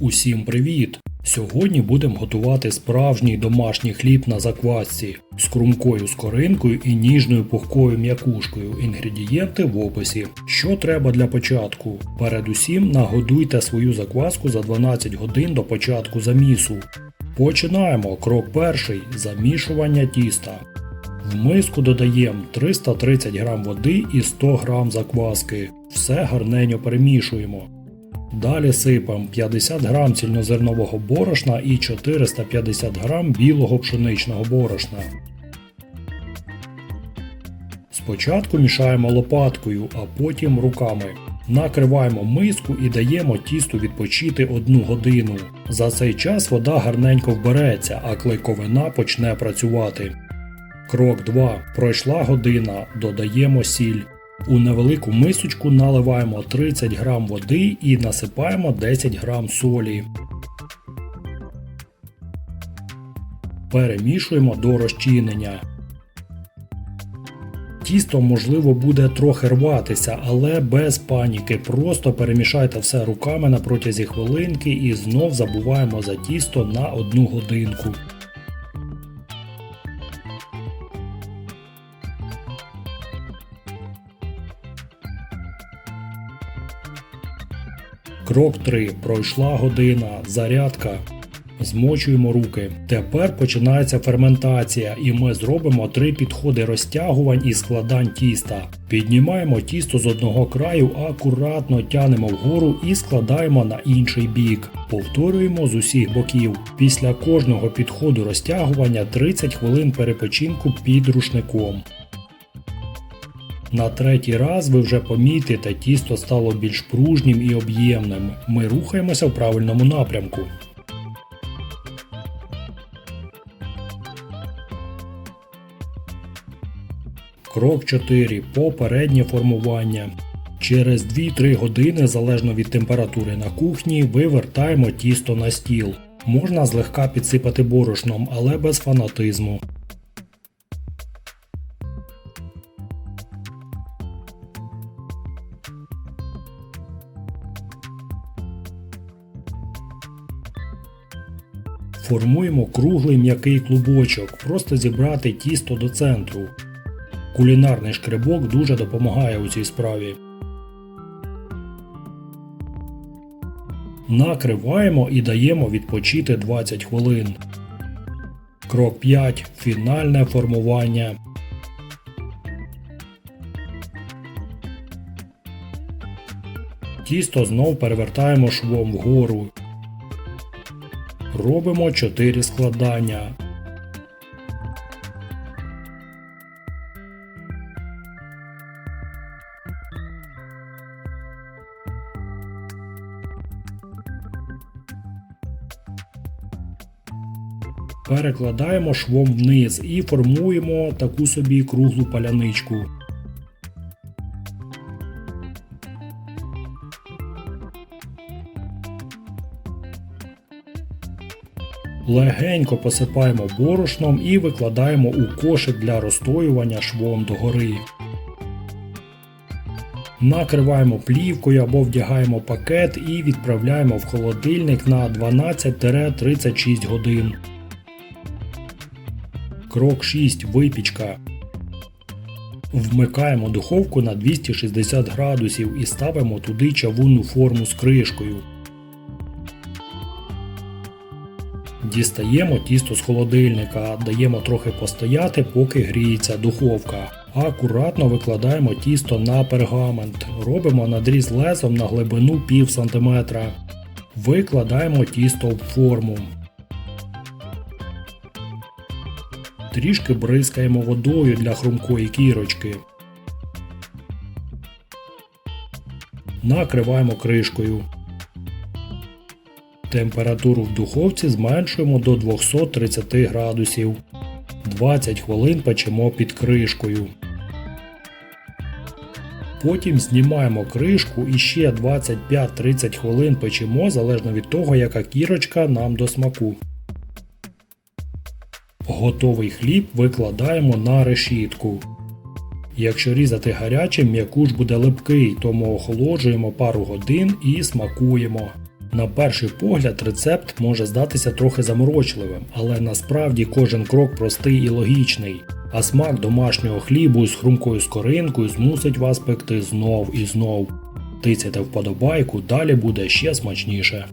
Усім привіт! Сьогодні будемо готувати справжній домашній хліб на заквасці з крумкою скоринкою і ніжною пухкою м'якушкою. Інгредієнти в описі. Що треба для початку? Передусім нагодуйте свою закваску за 12 годин до початку замісу. Починаємо. Крок перший замішування тіста. В миску додаємо 330 г води і 100 г закваски. Все гарненьо перемішуємо. Далі сипемо 50 г цільнозернового борошна і 450 г білого пшеничного борошна. Спочатку мішаємо лопаткою, а потім руками. Накриваємо миску і даємо тісту відпочити 1 годину. За цей час вода гарненько вбереться, а клейковина почне працювати. Крок 2. Пройшла година. Додаємо сіль. У невелику мисочку наливаємо 30 г води і насипаємо 10 г солі. Перемішуємо до розчинення. Тісто можливо буде трохи рватися, але без паніки. Просто перемішайте все руками на протязі хвилинки і знов забуваємо за тісто на 1 годинку. Крок 3. Пройшла година. Зарядка. Змочуємо руки. Тепер починається ферментація, і ми зробимо три підходи розтягувань і складань тіста. Піднімаємо тісто з одного краю, акуратно тянемо вгору і складаємо на інший бік. Повторюємо з усіх боків. Після кожного підходу розтягування 30 хвилин перепочинку під рушником. На третій раз ви вже помітите, тісто стало більш пружнім і об'ємним. Ми рухаємося в правильному напрямку. Крок 4. Попереднє формування. Через 2-3 години, залежно від температури на кухні, вивертаємо тісто на стіл. Можна злегка підсипати борошном, але без фанатизму. Формуємо круглий м'який клубочок, просто зібрати тісто до центру. Кулінарний шкребок дуже допомагає у цій справі. Накриваємо і даємо відпочити 20 хвилин. Крок 5. Фінальне формування. Тісто знов перевертаємо швом вгору. Робимо 4 складання. Перекладаємо швом вниз і формуємо таку собі круглу паляничку. Легенько посипаємо борошном і викладаємо у кошик для розстоювання швом догори. Накриваємо плівкою або вдягаємо пакет і відправляємо в холодильник на 12-36 годин. Крок 6. Випічка. Вмикаємо духовку на 260 градусів і ставимо туди чавунну форму з кришкою. Дістаємо тісто з холодильника, даємо трохи постояти, поки гріється духовка. Акуратно викладаємо тісто на пергамент. Робимо надріз лезом на глибину пів сантиметра. Викладаємо тісто в форму. Трішки бризкаємо водою для хрумкої кірочки. Накриваємо кришкою. Температуру в духовці зменшуємо до 230 градусів. 20 хвилин печемо під кришкою. Потім знімаємо кришку і ще 25-30 хвилин печемо залежно від того, яка кірочка нам до смаку. Готовий хліб викладаємо на решітку. Якщо різати гарячим, м'якуш буде липкий, тому охолоджуємо пару годин і смакуємо. На перший погляд рецепт може здатися трохи заморочливим, але насправді кожен крок простий і логічний. А смак домашнього хлібу з хрумкою скоринкою змусить вас пекти знов і знов. Тицяйте вподобайку, далі буде ще смачніше.